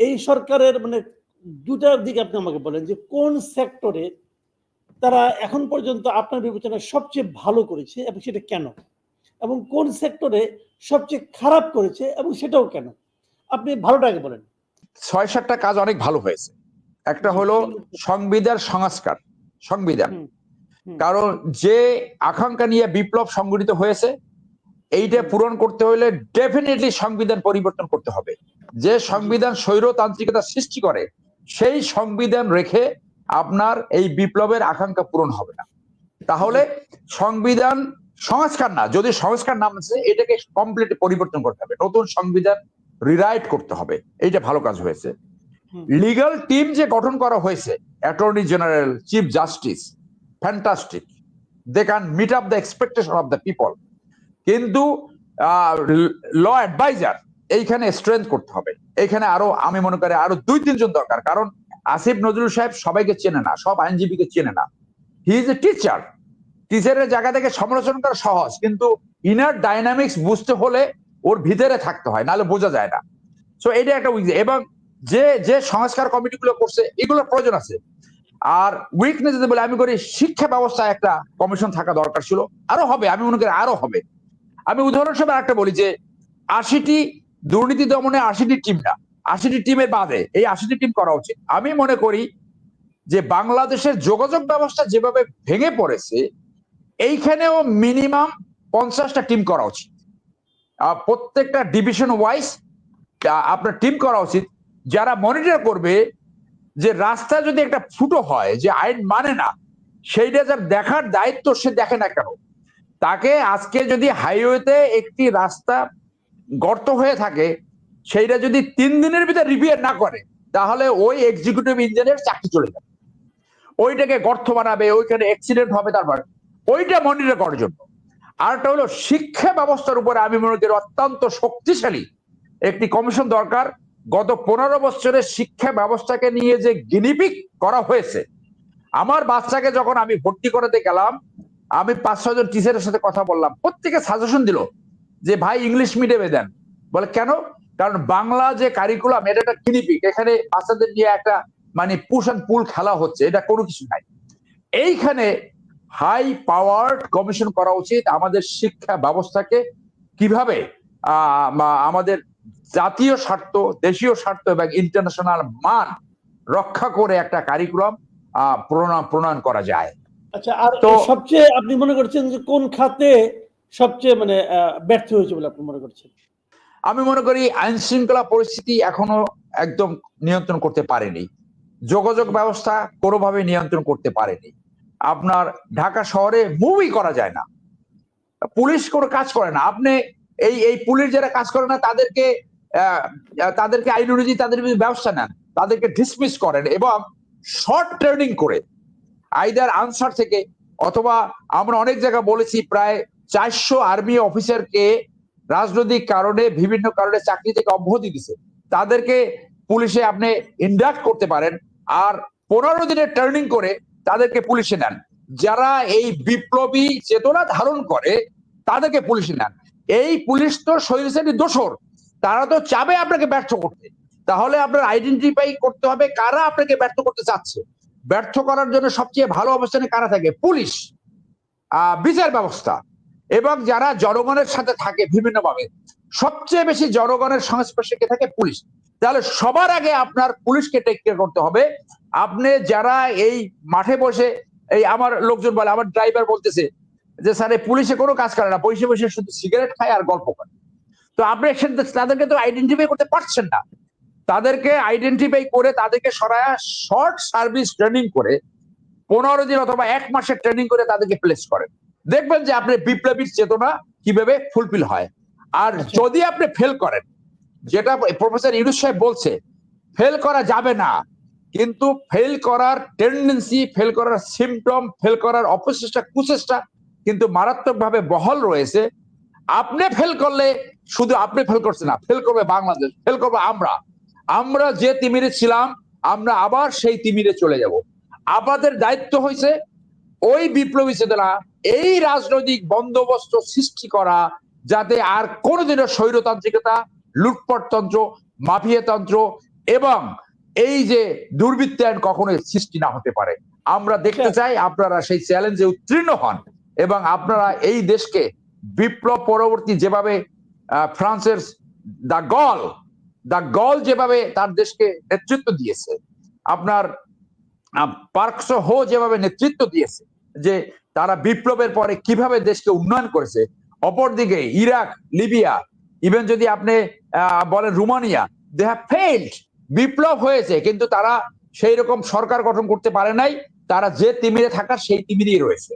এই সরকারের মানে দুটার দিকে আপনি আমাকে বলেন যে কোন সেক্টরে তারা এখন পর্যন্ত আপনার বিবেচনায় সবচেয়ে ভালো করেছে এবং সেটা কেন? এবং কোন সেক্টরে সবচেয়ে খারাপ করেছে এবং সেটাও কেন? আপনি ভালোটাকে বলেন। ছয় সাতটা কাজ অনেক ভালো হয়েছে। একটা হলো সংবিধান সংস্কার সংবিধান। কারণ যে আকাঙ্ক্ষা নিয়ে বিপ্লব সংগঠিত হয়েছে এইটা পূরণ করতে হলে ডেফিনেটলি সংবিধান পরিবর্তন করতে হবে। যে সংবিধান স্বৈরতান্ত্রিকতা সৃষ্টি করে সেই সংবিধান রেখে আপনার এই বিপ্লবের আকাঙ্ক্ষা পূরণ হবে না। তাহলে সংবিধান সংস্কার না যদি সংস্কার নাম আছে এটাকে কমপ্লিট পরিবর্তন করতে হবে। নতুন সংবিধান রিরাইট করতে হবে। এইটা ভালো কাজ হয়েছে। লিগাল টিম যে গঠন করা হয়েছে attorney general chief justice fantastic they can meet up the expectation of the people কিন্তু ল অ্যাডভাইজার এইখানে স্ট্রেংথ করতে হবে। এইখানে আরও, আমি মনে করি আরও দুই তিনজন দরকার। কারণ আসিফ নজরুল সাহেব সবাইকে চেনে না, সব আইনজীবীকে চেনে না। হি ইজ এ টিচার টিচারের জায়গা থেকে সমালোচনা করা সহজ, কিন্তু ইনার ডাইনামিক্স বুঝতে হলে ওর ভিতরে থাকতে হয়, নাহলে বোঝা যায় না। সো এটা একটা উইক এবং যে যে সংস্কার কমিটিগুলো করছে, এগুলোর প্রয়োজন আছে। আর উইকনেস যদি বলে, আমি করি শিক্ষা ব্যবস্থায় একটা কমিশন থাকা দরকার ছিল। আরও হবে, আমি মনে করি আরও হবে। আমি উদাহরণস্বরূপ একটা বলি যে আশিটি দুর্নীতি দমনে আশিটি টিম না, আশিটি টিমের বাদে এই আশিটি টিম করা উচিত। আমি মনে করি যে বাংলাদেশের যোগাযোগ ব্যবস্থা যেভাবে ভেঙে পড়েছে, এইখানেও মিনিমাম পঞ্চাশটা টিম করা উচিত। প্রত্যেকটা ডিভিশন ওয়াইজ আপনার টিম করা উচিত। যারা মনিটর করবে যে রাস্তা যদি একটা ফুটো হয়, যে আইন মানে না, সেইটা যার দেখার দায়িত্ব সে দেখে না কেন? তাকে আজকে যদি হাইওয়েতে একটি রাস্তা গর্ত হয়ে থাকে, সেইটা যদি তিন দিনের ভিতরে রিপেয়ার না করে, তাহলে ওই এক্সিকিউটিভ ইঞ্জিনিয়ার চাকরি চলে যাবে। ওইটাকে গর্ত বানাবে, ওইখানে অ্যাক্সিডেন্ট হবে তারপর। ওইটা মনিটর করার জন্য। আরেকটা হলো, শিক্ষা ব্যবস্থার উপরে আমি মনে করি অত্যন্ত শক্তিশালী একটি কমিশন দরকার। গত পনেরো বছরের শিক্ষা ব্যবস্থাকে নিয়ে যে গিনিপিক করা হয়েছে, আমার বাচ্চাকে যখন আমি ভর্তি করাতে গেলাম আমি পাঁচ ছজন টিচারের সাথে কথা বললাম। প্রত্যেকে সাজেশন দিল যে, ভাই ইংলিশ মিডিয়ামে দেন। বলে, কেন? কারণ বাংলা যে কারিকুলাম এটা একটা এখানে বাচ্চাদের নিয়ে একটা মানে পুশ অ্যান্ড পুল খেলা হচ্ছে, এটা কোনো কিছু নাই। এইখানে হাই পাওয়ার কমিশন করা উচিত আমাদের শিক্ষা ব্যবস্থাকে কীভাবে আমাদের জাতীয় স্বার্থ, দেশীয় স্বার্থ এবং ইন্টারন্যাশনাল মান রক্ষা করে একটা কারিকুলাম প্রণয়ন করা যায়। আচ্ছা আর তো- সবচেয়ে আপনি মনে করছেন যে কোন খাতে সবচেয়ে মানে ব্যর্থ হয়েছে বলে আপনি মনে করছেন? আমি মনে করি আইন শৃঙ্খলা পরিস্থিতি এখনও একদম নিয়ন্ত্রণ করতে পারেনি। যোগাযোগ ব্যবস্থা কোনোভাবে নিয়ন্ত্রণ করতে পারেনি। আপনার ঢাকা শহরে মুভি করা যায় না। পুলিশ কোনো কাজ করে না। আপনি এই এই পুলিশ যারা কাজ করে না তাদেরকে তাদেরকে আইন অনুযায়ী তাদের ব্যবস্থা নেন। তাদেরকে ডিসমিস করেন এবং শর্ট ট্রেনিং করে আইদার আনসার থেকে, অথবা আমরা অনেক জায়গা বলেছি, প্রায় চারশো আর্মি অফিসারকে রাজনৈতিক কারণে, বিভিন্ন কারণে চাকরি থেকে অব্যাহতি দিছে। তাদেরকে পুলিশে আপনি ইন্ডাক্ট করতে পারেন, আর পনেরো দিনের ট্রেনিং করে তাদেরকে পুলিশে নেন। যারা এই বিপ্লবী চেতনা ধারণ করে, তাদেরকে পুলিশে নেন। এই পুলিশ তো শৈলশ্রেণী দোষর, তারা তো চাবে আপনাকে ব্যর্থ করতে। তাহলে আপনার আইডেন্টিফাই করতে হবে কারা আপনাকে ব্যর্থ করতে চাচ্ছে। ব্যর্থ করার জন্য সবচেয়ে ভালো অবস্থানে কারা থাকে? পুলিশ বিচার ব্যবস্থা এবং যারা জনগণের সাথে থাকে বিভিন্নভাবে। সবচেয়ে বেশি জনগণের সংস্পর্শে কে থাকে? পুলিশ। তাহলে সবার আগে আপনার পুলিশকে টেক কেয়ার করতে হবে। আপনি যারা এই মাঠে বসে, এই আমার লোকজন বলে, আমার ড্রাইভার বলতেছে যে, স্যার, এই পুলিশে কোনো কাজ করে না। বসে বসে শুধু সিগারেট খায় আর গল্প করে। তো আপনি তাদেরকে তো আইডেন্টিফাই করতে পারছেন না। তাদেরকে আইডেন্টিফাই করে তাদেরকে সরায়া শর্ট সার্ভিস ট্রেনিং করে পনেরো দিন অথবা এক মাসের ট্রেনিং করে তাদেরকে প্লেস করেন দেখবেন যে আপনি বিপ্লবীর চেতনা কীভাবে ফুলফিল হয়। আর আচ্ছা। যদি আপনি ফেল করেন যেটা প্রফেসর ইউনুস সাহেব বলছে ফেল করা যাবে না কিন্তু ফেল করার টেন্ডেন্সি ফেল করার সিমটম ফেল করার অপচেষ্টা কুচেষ্টা কিন্তু মারাত্মকভাবে বহল রয়েছে। আপনি ফেল করলে শুধু আপনি ফেল করছেন না ফেল করবে বাংলাদেশ ফেল করবে আমরা। আমরা যে তিমিরে ছিলাম আমরা আবার সেই তিমিরে চলে যাব আমাদের দায়িত্ব হয়েছে ওই বিপ্লবী চেতনা এই রাজনৈতিক বন্দোবস্ত সৃষ্টি করা যাতে আর কোনোদিনও স্বৈরতান্ত্রিকতা লুটপাটতন্ত্র মাফিয়াতন্ত্র এবং এই যে দুর্বৃত্তায়ন কখনোই সৃষ্টি না হতে পারে আমরা দেখতে আচ্ছা। চাই আপনারা সেই চ্যালেঞ্জে উত্তীর্ণ হন এবং আপনারা এই দেশকে বিপ্লব পরবর্তী যেভাবে ফ্রান্সের দা গল দা গল যেভাবে তার দেশকে নেতৃত্ব দিয়েছে, আপনার পার্কস হো যেভাবে নেতৃত্ব দিয়েছে, যে তারা বিপ্লবের পরে কীভাবে দেশকে উন্নয়ন করেছে, অপরদিকে ইরাক, লিবিয়া ইভেন যদি আপনি বলেন রুমানিয়া দে হ্যাভ ফেইল্ড বিপ্লব হয়েছে, কিন্তু তারা সেই রকম সরকার গঠন করতে পারে নাই, তারা যে তিমিরে থাকার সেই তিমিরেই রয়েছে।